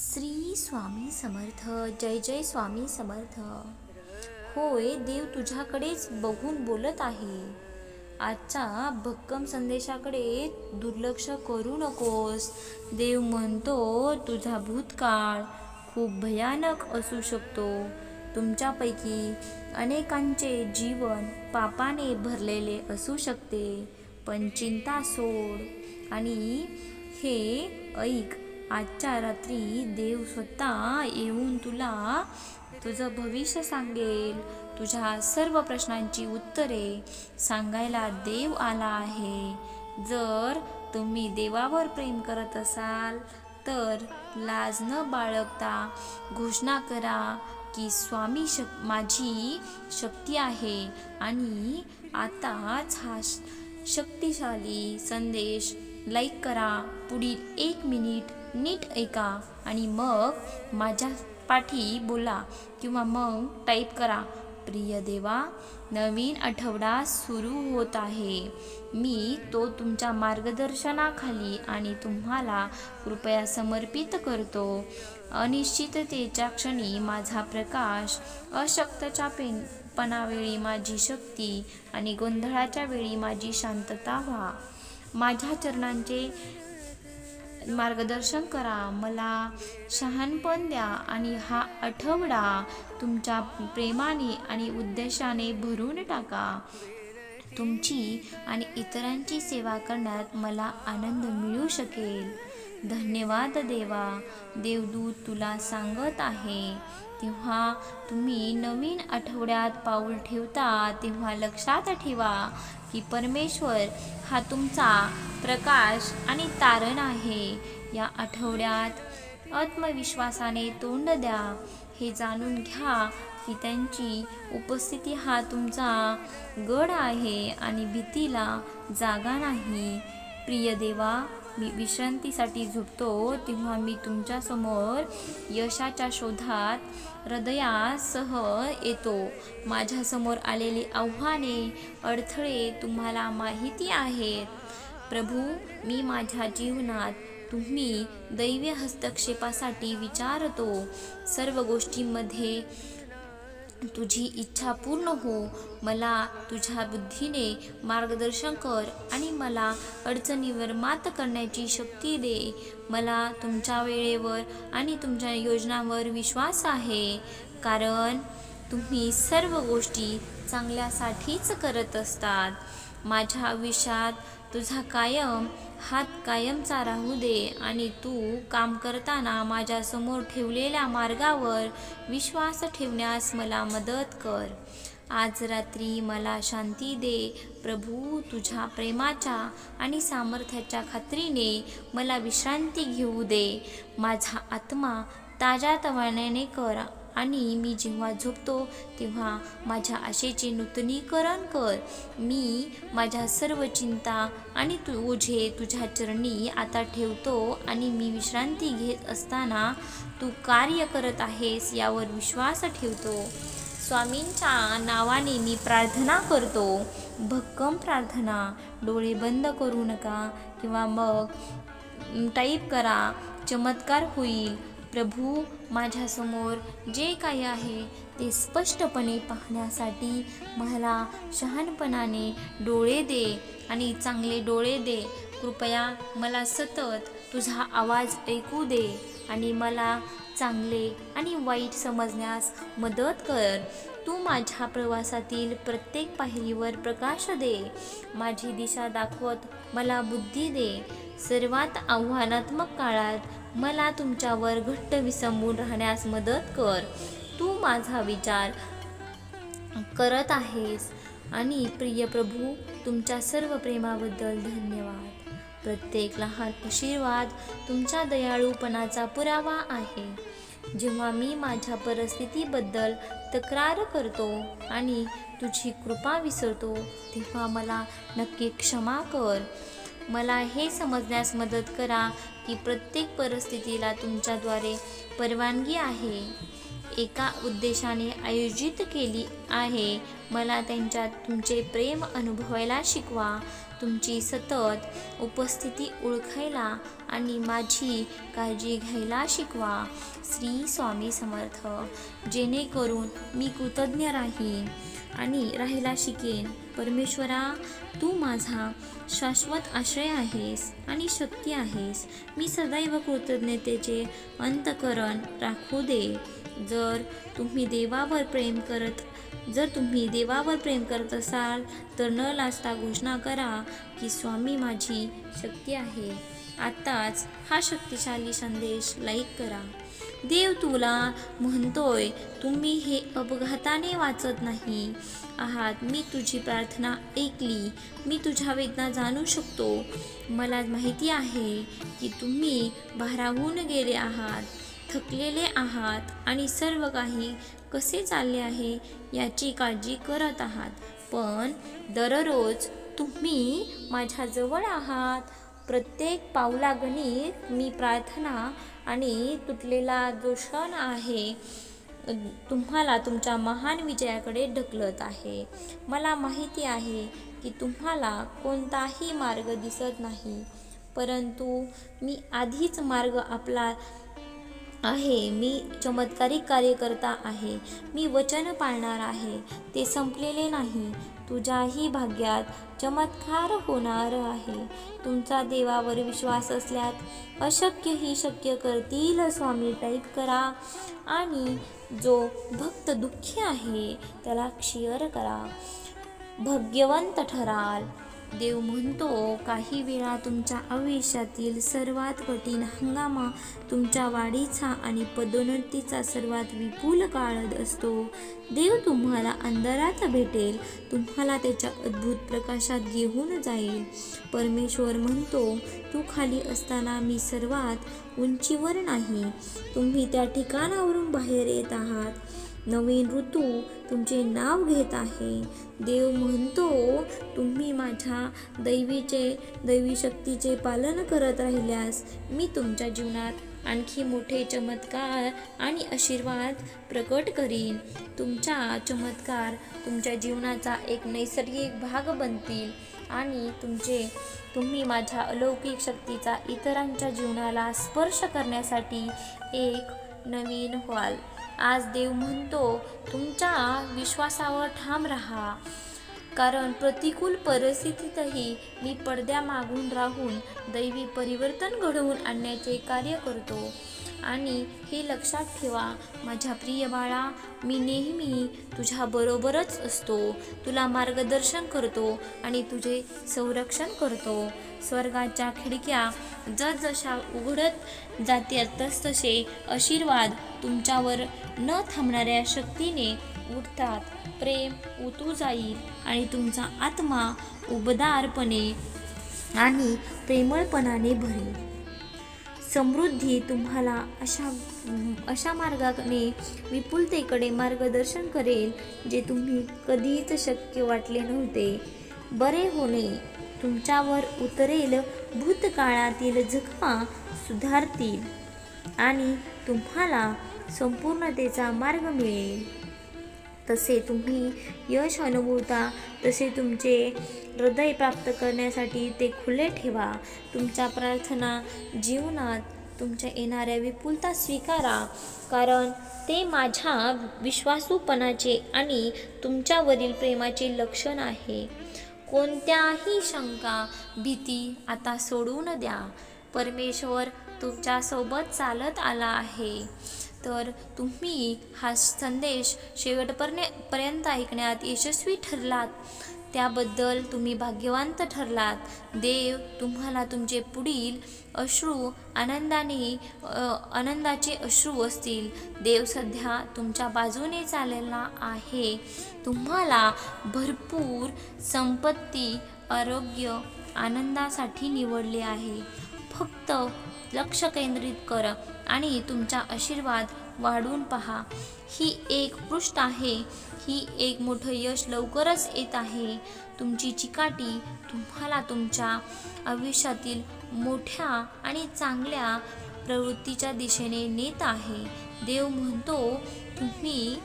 श्री स्वामी समर्थ जय जय स्वामी समर्थ. होय देव तुझ्याकडेच बघून बोलत आहे. आजच्या भक्कम संदेशाकडे दुर्लक्ष करू नकोस. देव म्हणतो तुझा भूतकाळ खूप भयानक असू शकतो. तुमच्यापैकी अनेकांचे जीवन पापाने भरलेले असू शकते. पण चिंता सोड. आणि हे ऐक आजच्या रात्री देव स्वतः येऊन तुला तुझं भविष्य सांगेल. तुझ्या सर्व प्रश्नांची उत्तरे सांगायला देव आला आहे. जर तुम्ही देवावर प्रेम करत असाल तर लाज न बाळगता. घोषणा करा की स्वामी शक माझी शक्ती आहे आणि आताच हा श- शक्तिशाली संदेश लाईक करा. पुढील एक मिनिट नीट ऐका आणि मग माझ्या पाठी बोला किंवा मग टाईप करा. प्रिय देवा नवीन आठवडा सुरू होत आहे. मी तो तुमच्या मार्गदर्शनाखाली आणि तुम्हाला कृपया समर्पित करतो. अनिश्चिततेच्या क्षणी माझा प्रकाश अशक्तच्या पेन पणावेळी माझी शक्ती आणि गोंधळाच्या वेळी माझी शांतता व्हा. माझ्या चरणांचे मार्गदर्शन करा मला शहाणपण द्या आणि हा आठवडा तुमच्या प्रेमाने आणि उद्देशाने भरून टाका. तुमची आणि इतरांची सेवा करण्यात मला आनंद मिळू शकेल. धन्यवाद देवा देवदूत तुला सांगत आहे. तेव्हा तुम्ही नवीन आठवड्यात पाऊल ठेवता तेव्हा लक्षात ठेवा. की परमेश्वर हा तुमचा प्रकाश आणि तारण आहे. या आठवड्यात आत्मविश्वासाने तोंड द्या. हे जाणून घ्या की त्यांची उपस्थिती हा तुमचा गड आहे आणि भीतीला जागा नाही. प्रिय देवा मी विश्रांतीसाठी झोपतो तेव्हा मी तुमच्यासमोर यशाच्या शोधात हृदयासह येतो. माझ्यासमोर आलेली आव्हाने अडथळे तुम्हाला माहिती आहेत. प्रभू मी माझ्या जीवनात तुम्ही दैवी हस्तक्षेपासाठी विचारतो. सर्व गोष्टींमध्ये तुझी इच्छा पूर्ण हो. मला तुझ्या बुद्धीने मार्गदर्शन कर आणि मला अडचणीवर मात करण्याची शक्ती दे. मला तुमच्या वेळेवर आणि तुमच्या योजनांवर विश्वास आहे. कारण तुम्ही सर्व गोष्टी चांगल्यासाठीच करत असतात. माझ्या आयुष्यात तुझा कायम हात कायमचा राहू दे आणि तू काम करताना माझ्यासमोर ठेवलेल्या मार्गावर विश्वास ठेवण्यास मला मदत कर. आज रात्री मला शांती दे. प्रभू तुझ्या प्रेमाच्या आणि सामर्थ्याच्या खात्रीने मला विश्रांती घेऊ दे. माझा आत्मा ताज्या तवाण्याने कर. आणि मी जेव्हा झोपतो तेव्हा माझ्या आशेचे नूतनीकरण कर. मी माझ्या सर्व चिंता आणि तू ओझे तुझ्या चरणी आता ठेवतो आणि मी विश्रांती घेत असताना तू कार्य करत आहेस यावर विश्वास ठेवतो. स्वामींच्या नावाने मी प्रार्थना करतो. भक्कम प्रार्थना. डोळे बंद करू नका किंवा मग टाईप करा. चमत्कार होईल. प्रभू माझ्यासमोर जे काही आहे ते स्पष्टपणे पाहण्यासाठी मला शहाणपणाने डोळे दे आणि चांगले डोळे दे. कृपया मला सतत तुझा आवाज ऐकू दे आणि मला चांगले आणि वाईट समजण्यास मदत कर. तू माझ्या प्रवासातील प्रत्येक पायरीवर प्रकाश दे. माझी दिशा दाखवत मला बुद्धी दे. सर्वात आव्हानात्मक काळात मला तुमच्यावर घट्ट विसंबून राहण्यास मदत कर. तू माझा विचार करत आहेस आणि प्रिय प्रभू तुमच्या सर्व प्रेमाबद्दल धन्यवाद. प्रत्येक लहान आशीर्वाद तुमच्या दयाळूपणाचा पुरावा आहे. जेव्हा मी माझ्या परिस्थितीबद्दल तक्रार करतो आणि तुझी कृपा विसरतो तेव्हा मला नक्की क्षमा कर. मला हे समजण्यास मदत करा की प्रत्येक परिस्थितीला तुमच्याद्वारे परवानगी आहे. एका उद्देशाने आयोजित केली आहे. मला त्यांच्यात तुमचे प्रेम अनुभवायला शिकवा. तुमची सतत उपस्थिती ओळखायला आणि माझी काळजी घ्यायला शिकवा. श्री स्वामी समर्थ. जेणेकरून मी कृतज्ञ राहीन आणि राहायला शिकेन. परमेश्वरा तू माझा शाश्वत आश्रय आहेस आणि शक्ती आहेस. मी सदैव कृतज्ञतेचे अंतकरण राखू दे. जर तुम्ही देवावर प्रेम करत जर तुम्ही देवावर प्रेम करत असाल तर न लाजता घोषणा करा की स्वामी माझी शक्ती आहे. आत्ताच हा शक्तिशाली संदेश लाईक करा. देव तुला म्हणतोय तुम्ही हे अपघाताने वाचत नाही. आहात मी तुझी प्रार्थना ऐकली. मी तुझ्या वेदना जाणू शकतो. मला माहिती आहे की तुम्ही भारावून गेले आहात. थकलेले आहात आणि सर्व काही कसे चालले आहे याची काळजी करत आहात. पण दररोज तुम्ही माझ्याजवळ आहात. प्रत्येक पावलागणित मी प्रार्थना आणि तुटलेला जो क्षण आहे तुम्हाला तुमच्या महान विजयाकडे ढकलत आहे. मला माहिती आहे की तुम्हाला कोणताही मार्ग दिसत नाही परंतु मी आधीच मार्ग आपला आहे. मी चमत्कारिक कार्यकर्ता आहे. मी वचन पाळणार आहे. ते संपलेले नाही. तुझ्याही भाग्यात चमत्कार होणार आहे. तुमचा देवावर विश्वास असल्यात अशक्य ही शक्य करतील स्वामी. टाईप करा. आणि जो भक्त दुःखी आहे त्याला क्षीर करा. भाग्यवंत ठराल. देव म्हणतो काही वेळा तुमच्या आयुष्यातील सर्वात कठीण हंगामा तुमच्या वाढीचा आणि पदोन्नतीचा सर्वात विपुल काळ असतो. देव तुम्हाला अंधारात भेटेल तुम्हाला त्याच्या अद्भुत प्रकाशात घेऊन जाईल. परमेश्वर म्हणतो तू खाली असताना मी सर्वात उंचीवर नाही तुम्ही त्या ठिकाणावरून बाहेर येत आहात. नवीन ऋतू तुमचे नाव घेत आहे. देव म्हणतो तुम्ही माझ्या दैवीचे दैवी शक्तीचे पालन करत राहिल्यास मी तुमच्या जीवनात आणखी मोठे चमत्कार आणि आशीर्वाद प्रकट करीन. तुमचा चमत्कार तुमच्या जीवनाचा एक नैसर्गिक भाग बनतील आणि तुमचे तुम्ही माझ्या अलौकिक शक्तीचा इतरांच्या जीवनाला स्पर्श करण्यासाठी एक नवीन व्हाल. आज देव म्हणतो तुमच्या विश्वासावर ठाम राहा. कारण प्रतिकूल परिस्थितीतही मी पडद्यामागून राहून दैवी परिवर्तन घडवून आणण्याचे कार्य करतो. आणि हे लक्षात ठेवा माझ्या प्रिय बाळा मी नेहमी तुझ्याबरोबरच असतो. तुला मार्गदर्शन करतो आणि तुझे संरक्षण करतो. स्वर्गाच्या खिडक्या जसजशा उघडत जातात तसतसे आशीर्वाद तुमच्यावर न थांबणाऱ्या शक्तीने उठतात. प्रेम उतू जाईल आणि तुमचा आत्मा उबदारपणे आणि प्रेमळपणाने भरेल. समृद्धी तुम्हाला अशा अशा मार्गाने विपुलतेकडे मार्गदर्शन करेल जे तुम्ही कधीच शक्य वाटले नव्हते. बरे होणे तुमच्यावर उतरेल भूतकाळातील जखमा सुधारतील आणि तुम्हाला संपूर्णतेचा मार्ग मिळेल. तसे तुम्ही यश अनुभवता तसे तुमचे हृदय प्राप्त करण्यासाठी ते खुले ठेवा. तुमच्या प्रार्थना जीवनात तुमच्या येणाऱ्या विपुलता स्वीकारा कारण ते माझ्या विश्वासूपणाचे आणि तुमच्यावरील प्रेमाचे लक्षण आहे. कोणत्याही शंका भीती आता सोडून द्या. परमेश्वर तुमच्यासोबत चालत आला आहे. तर तुम्ही हा संदेश शेवटपर्ने पर्यंत ऐकण्यात यशस्वी ठरलात. त्याबद्दल तुम्ही भाग्यवंत ठरलात. देव तुम्हाला तुमचे पुढील अश्रू आनंदाने आनंदाचे अश्रू असतील. देव सध्या तुमच्या बाजूने चाललेला आहे. तुम्हाला भरपूर संपत्ती आरोग्य आनंदासाठी निवडले आहे. फक्त लक्ष केंद्रित करा आणि तुमचा आशीर्वाद वाढवून पहा. ही एक पृष्ठ आहे. ही एक मोठं यश लवकरच येत आहे. तुमची चिकाटी तुम्हाला तुमच्या आयुष्यातील मोठ्या आणि चांगल्या प्रवृत्तीच्या दिशेने नेत आहे. देव म्हणतो तुम्ही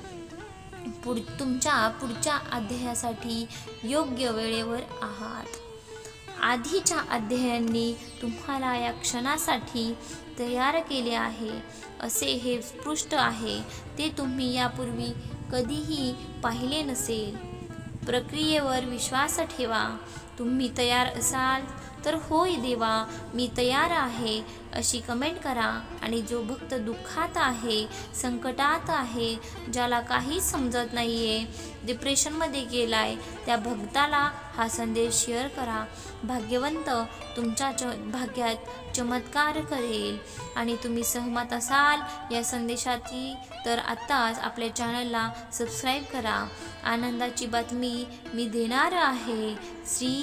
पुढ तुमच्या पुढच्या अध्यायासाठी योग्य वेळेवर आहात. आधीच्या अध्यायांनी तुम्हाला या क्षणासाठी तयार केले आहे. असे हे स्पृष्ट आहे. ते तुम्ही यापूर्वी कधीही पाहिले नसेल. प्रक्रियेवर विश्वास ठेवा. तुम्ही तयार असाल तर होय देवा मी तयार आहे. अशी कमेंट करा. आणि जो भक्त दुःखात आहे संकटात आहे ज्याला काहीच समजत नाही आहे डिप्रेशनमध्ये गेला आहे त्या भक्ताला हा संदेश शेअर करा. भाग्यवंत तुमच्या च भाग्यात चमत्कार करेल. आणि तुम्ही सहमत असाल या संदेशाची तर आत्ताच आपल्या चॅनलला सबस्क्राईब करा. आनंदाची बातमी मी देणार आहे. श्री